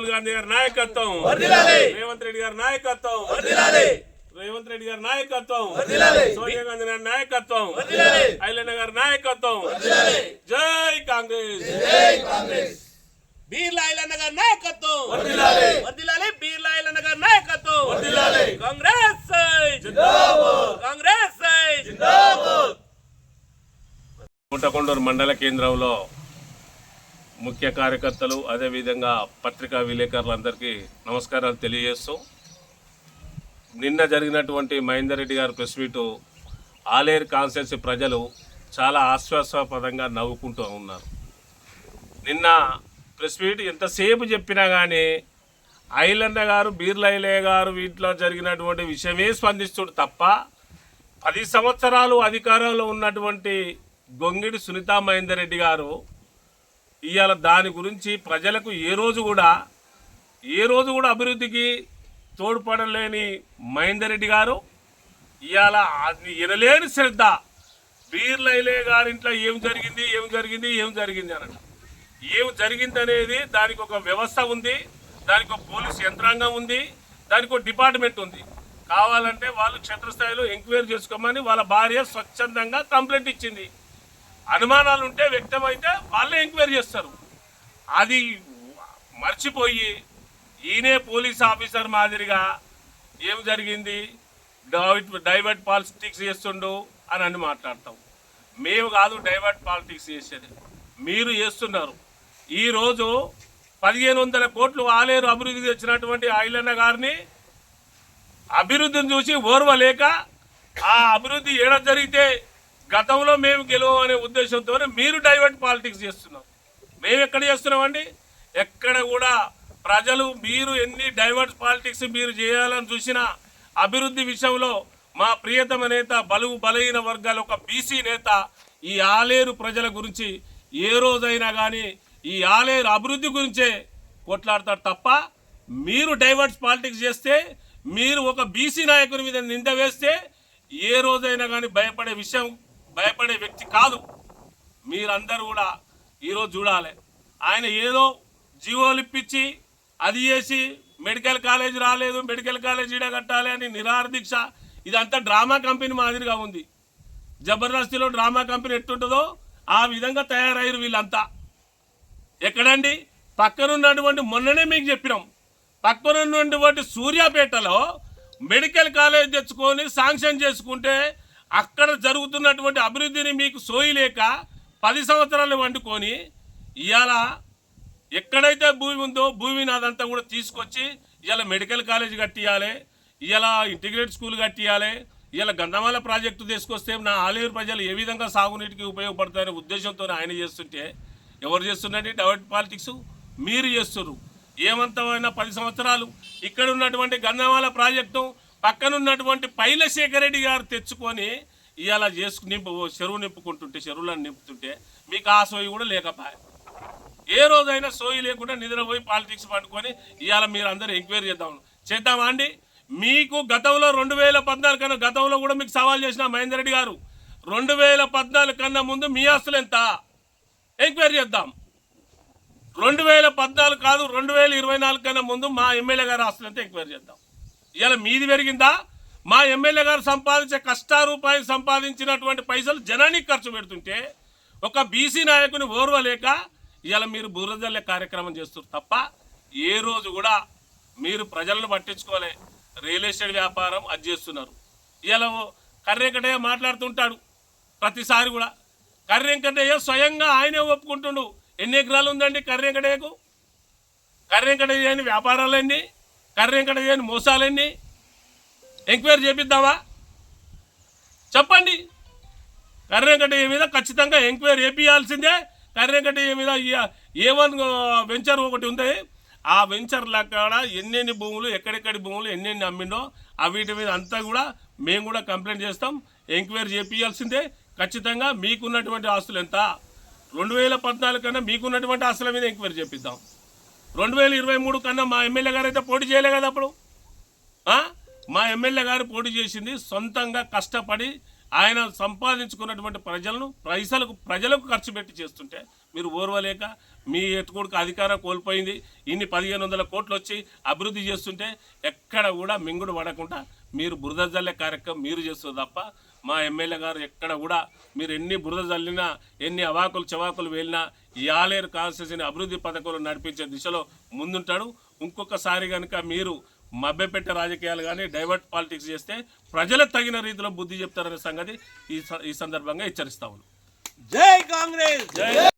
రాహుల్ గాంధీ గారి నాయకత్వం. రేవంత్ రెడ్డి గారి నాయకత్వం. రేవంత్ రెడ్డి గారి నాయకత్వం. సోనియా గాంధీ గారి నాయకత్వం. ఐలన్న గారి నాయకత్వం. జై కాంగ్రెస్. బీర్ల ఐలన్న గారి నాయకత్వం. వర్దిలాలి బీర్ల ఐలన్న గారి నాయకత్వం. కాంగ్రెస్. కాంగ్రెస్. గుంటకొండూరు మండల కేంద్రంలో ముఖ్య కార్యకర్తలు అదేవిధంగా పత్రికా విలేకరులందరికీ నమస్కారాలు తెలియజేస్తూ నిన్న జరిగినటువంటి మహేందర్ రెడ్డి గారి ప్రెస్ మీటు ఆలేరు కాన్స్టిట్యున్సీ ప్రజలు చాలా ఆశ్వాసపదంగా నవ్వుకుంటూ ఉన్నారు. నిన్న ప్రెస్ మీట్ ఎంతసేపు చెప్పినా కానీ ఐలన్న గారు బీర్లైలే గారు వీటిలో జరిగినటువంటి విషయమే స్పందిస్తుడు తప్ప పది సంవత్సరాలు అధికారంలో ఉన్నటువంటి గొంగిడి సునీతా మహేందర్ రెడ్డి గారు ఇవాళ దాని గురించి ప్రజలకు ఏ రోజు కూడా ఏ రోజు కూడా అభివృద్ధికి తోడ్పడలేని మహేందర్ రెడ్డి గారు ఇవాళ ఎనలేని శ్రద్ధ. బీర్లైలే గారింట్లో ఏం జరిగింది ఏం జరిగింది ఏం జరిగింది అనట ఏం జరిగిందనేది దానికి ఒక వ్యవస్థ ఉంది దానికి ఒక పోలీస్ యంత్రాంగం ఉంది దానికి ఒక డిపార్ట్మెంట్ ఉంది. కావాలంటే వాళ్ళు క్షేత్రస్థాయిలో ఎంక్వైరీ చేసుకోమని వాళ్ళ భార్య స్వచ్ఛందంగా కంప్లైంట్ ఇచ్చింది. అనుమానాలు ఉంటే వ్యక్తమైతే వాళ్ళే ఎంక్వైరీ చేస్తారు. అది మర్చిపోయి ఈయనే పోలీస్ ఆఫీసర్ మాదిరిగా ఏం జరిగింది? డైవర్ట్ డైవర్ట్ పాలిటిక్స్ చేస్తుండు అని అని మాట్లాడతాం. మేము కాదు డైవర్ట్ పాలిటిక్స్ చేసేది. మీరు చేస్తున్నారు. ఈరోజు పదిహేను వందల కోట్లు ఆలేరు అభివృద్ధి తెచ్చినటువంటి ఐలన్న గారిని అభివృద్ధిని చూసి ఓర్వలేక ఆ అభివృద్ధి ఏడ జరిగితే గతంలో మేము గెలవమనే ఉద్దేశంతో మీరు డైవర్ట్ పాలిటిక్స్ చేస్తున్నాం. మేము ఎక్కడ చేస్తున్నామండి? ఎక్కడ కూడా ప్రజలు మీరు ఎన్ని డైవర్ట్ పాలిటిక్స్ మీరు చేయాలని చూసినా అభివృద్ధి విషయంలో మా ప్రియతమ నేత బలుగు బలహీన వర్గాల ఒక బీసీ నేత ఈ ఆలేరు ప్రజల గురించి ఏ రోజైనా కానీ ఈ ఆలేరు అభివృద్ధి గురించే కొట్లాడతారు తప్ప మీరు డైవర్ట్స్ పాలిటిక్స్ చేస్తే మీరు ఒక బీసీ నాయకుని మీద నింద వేస్తే ఏ రోజైనా కానీ భయపడే విషయం భయపడే వ్యక్తి కాదు. మీరందరూ కూడా ఈరోజు చూడాలి. ఆయన ఏదో జీవోలు ఇప్పించి అది చేసి మెడికల్ కాలేజ్ రాలేదు మెడికల్ కాలేజ్ ఈడ కట్టాలి అని నిరాహార ఇదంతా డ్రామా కంపెనీ మాదిరిగా ఉంది. జబర్దస్తిలో డ్రామా కంపెనీ ఎట్టుంటుందో ఆ విధంగా తయారయ్యారు వీళ్ళంతా. ఎక్కడండి? పక్కనున్నటువంటి మొన్ననే మీకు చెప్పినాం. పక్కనున్నటువంటి సూర్యాపేటలో మెడికల్ కాలేజ్ తెచ్చుకొని శాంక్షన్ చేసుకుంటే అక్కడ జరుగుతున్నటువంటి అభివృద్ధిని మీకు సోయిలేక పది సంవత్సరాలు వండుకొని ఇవాళ ఎక్కడైతే భూమి ఉందో భూమిని అదంతా కూడా తీసుకొచ్చి ఇలా మెడికల్ కాలేజ్ కట్టియాలి ఇలా ఇంటిగ్రేట్ స్కూల్ కట్టియాలి ఇలా గంధమాల ప్రాజెక్టు తీసుకొస్తే నా ఆలేరు ప్రజలు ఏ విధంగా సాగునీటికి ఉపయోగపడతారనే ఉద్దేశంతో ఆయన చేస్తుంటే ఎవరు చేస్తున్నారండి? డైవర్ట్ పాలిటిక్స్ మీరు చేస్తున్నారు ఏమంతమైనా పది సంవత్సరాలు ఇక్కడ ఉన్నటువంటి గంధమాల ప్రాజెక్టు పక్కనున్నటువంటి పైలశేఖర్ రెడ్డి గారు తెచ్చుకొని ఇవాళ చేసుకు నింపు చెరువు నింపుకుంటుంటే చెరువులను నింపుతుంటే మీకు ఆ సోయి కూడా లేకపోయా. ఏ రోజైనా సోయి లేకుండా నిద్రపోయి పాలిటిక్స్ పండుకొని ఇవాళ మీరు అందరూ ఎంక్వైరీ చేద్దాం. చేద్దామా అండి? మీకు గతంలో రెండు వేల పద్నాలుగు కన్నా గతంలో కూడా మీకు సవాల్ చేసిన మహేందర్ రెడ్డి గారు రెండు వేల పద్నాలుగు కన్నా ముందు మీ ఆస్తులు ఎంత? ఎంక్వైరీ చేద్దాం. రెండు వేల పద్నాలుగు కాదు రెండు వేల ఇరవై నాలుగు కన్నా ముందు మా ఎమ్మెల్యే గారి ఆస్తులు ఎంత? ఎంక్వైరీ చేద్దాం. ఇలా మీది పెరిగిందా? మా ఎమ్మెల్యే గారు సంపాదించే కష్టారూపాయి సంపాదించినటువంటి పైసలు జనానికి ఖర్చు పెడుతుంటే ఒక బీసీ నాయకుని ఓర్వలేక ఇలా మీరు బురదల్లే కార్యక్రమం చేస్తారు తప్ప ఏ రోజు కూడా మీరు ప్రజలను పట్టించుకోలే. రియల్ ఎస్టేట్ వ్యాపారం అది చేస్తున్నారు. ఇలా కర్రెంకటయ్య మాట్లాడుతుంటాడు ప్రతిసారి కూడా. కర్రెంకటయ్య స్వయంగా ఆయనే ఒప్పుకుంటుండు. ఎన్ని ఎకరాలు ఉందండి కర్రెంకటయ్యకు కర్రెంకటయ్య అని వ్యాపారాలన్నీ కర్రెంకట చేయని మోసాలన్నీ ఎంక్వైరీ చేపిద్దామా? చెప్పండి. కర్రెంకటయ్య మీద ఖచ్చితంగా ఎంక్వైరీ చేపియాల్సిందే. కర్రెంకటయ్య మీద ఏ వన్ వెంచర్ ఒకటి ఉంది. ఆ వెంచర్ల కాడ ఎన్నెన్ని భూములు ఎక్కడెక్కడి భూములు ఎన్నెన్ని అమ్మిండో వీటి మీద అంతా కూడా మేము కూడా కంప్లైంట్ చేస్తాం. ఎంక్వైరీ చేపియాల్సిందే. ఖచ్చితంగా మీకున్నటువంటి ఆస్తులు ఎంత? రెండు వేల పద్నాలుగు కన్నా మీకున్నటువంటి ఆస్తుల మీద ఎంక్వైరీ చేపిద్దాం. రెండు వేల ఇరవై మూడు కన్నా మా ఎమ్మెల్యే గారు అయితే పోటీ చేయలే కదా అప్పుడు? మా ఎమ్మెల్యే గారు పోటీ చేసింది సొంతంగా కష్టపడి ఆయన సంపాదించుకున్నటువంటి ప్రజలను పైసలకు ప్రజలకు ఖర్చు పెట్టి చేస్తుంటే మీరు ఓర్వలేక మీ ఎత్తుకోడికి అధికారం కోల్పోయింది. ఇన్ని పదిహేను వందల కోట్లు వచ్చి అభివృద్ధి చేస్తుంటే ఎక్కడ కూడా మింగుడు పడకుండా మీరు బురద జల్లే కార్యక్రమం మీరు చేస్తారు తప్ప మా ఎమ్మెల్యే గారు ఎక్కడ కూడా మీరు ఎన్ని బురద జల్లినా ఎన్ని అవాకులు చవాకులు వెళ్ళినా ఈ ఆలేరు కాన్స్టిట్యూషన్ అభివృద్ధి పథకాలు నడిపించే దిశలో ముందుంటాడు. ఇంకొకసారి కనుక మీరు మభ్యపెట్టే రాజకీయాలు కానీ డైవర్ట్ పాలిటిక్స్ చేస్తే ప్రజలకు తగిన రీతిలో బుద్ధి చెప్తారనే సంగతి ఈ సందర్భంగా హెచ్చరిస్తా జై కాంగ్రెస్! జై